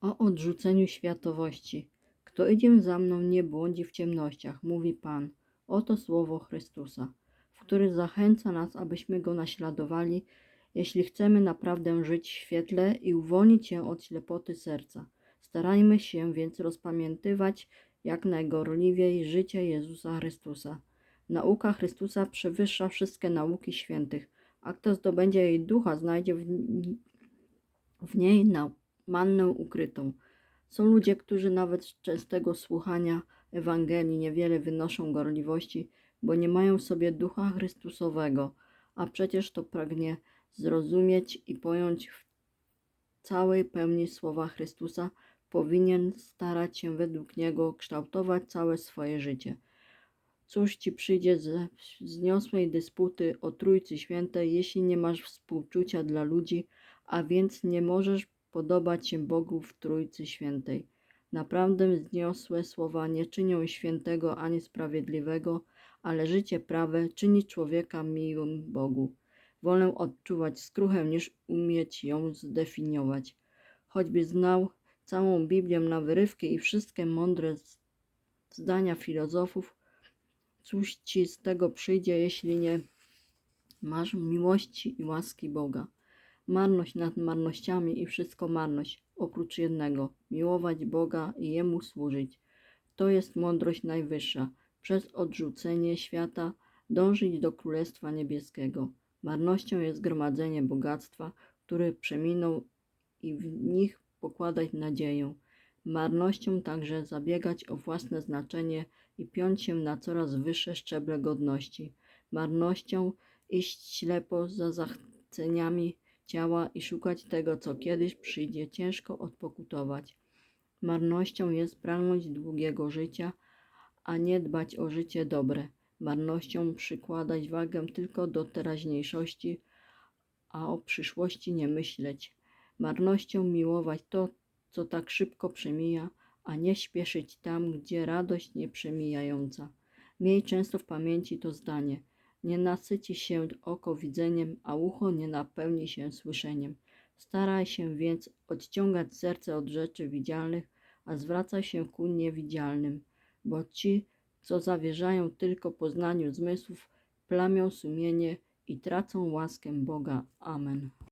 o odrzuceniu światowości. Kto idzie za mną, nie błądzi w ciemnościach, mówi Pan. Oto słowo Chrystusa, w który zachęca nas, abyśmy go naśladowali, jeśli chcemy naprawdę żyć w świetle i uwolnić się od ślepoty serca. Starajmy się więc rozpamiętywać jak najgorliwiej życie Jezusa Chrystusa. Nauka Chrystusa przewyższa wszystkie nauki świętych, a kto zdobędzie jej ducha, znajdzie w, niej na mannę ukrytą. Są ludzie, którzy nawet z częstego słuchania Ewangelii niewiele wynoszą gorliwości, bo nie mają w sobie ducha Chrystusowego, a przecież to pragnie zrozumieć i pojąć w całej pełni słowa Chrystusa, powinien starać się według Niego kształtować całe swoje życie. Cóż ci przyjdzie ze wzniosłej dysputy o Trójcy Świętej, jeśli nie masz współczucia dla ludzi, a więc nie możesz podobać się Bogu w Trójcy Świętej. Naprawdę wzniosłe słowa nie czynią świętego ani sprawiedliwego, ale życie prawe czyni człowieka miłym Bogu. Wolę odczuwać skruchę, niż umieć ją zdefiniować. Choćby znał całą Biblię na wyrywki i wszystkie mądre zdania filozofów, cóż ci z tego przyjdzie, jeśli nie masz miłości i łaski Boga? Marność nad marnościami i wszystko marność, oprócz jednego miłować Boga i Jemu służyć. To jest mądrość najwyższa. Przez odrzucenie świata dążyć do Królestwa Niebieskiego. Marnością jest gromadzenie bogactwa, które przeminął i w nich pokładać nadzieję. Marnością także zabiegać o własne znaczenie i piąć się na coraz wyższe szczeble godności. Marnością iść ślepo za zachceniami ciała i szukać tego, co kiedyś przyjdzie ciężko odpokutować. Marnością jest pragnąć długiego życia, a nie dbać o życie dobre. Marnością przykładać wagę tylko do teraźniejszości, a o przyszłości nie myśleć. Marnością miłować to, co tak szybko przemija, a nie śpieszyć tam, gdzie radość nieprzemijająca. Miej często w pamięci to zdanie. Nie nasyci się oko widzeniem, a ucho nie napełni się słyszeniem. Staraj się więc odciągać serce od rzeczy widzialnych, a zwracaj się ku niewidzialnym, bo ci, co zawierzają tylko poznaniu zmysłów, plamią sumienie i tracą łaskę Boga. Amen.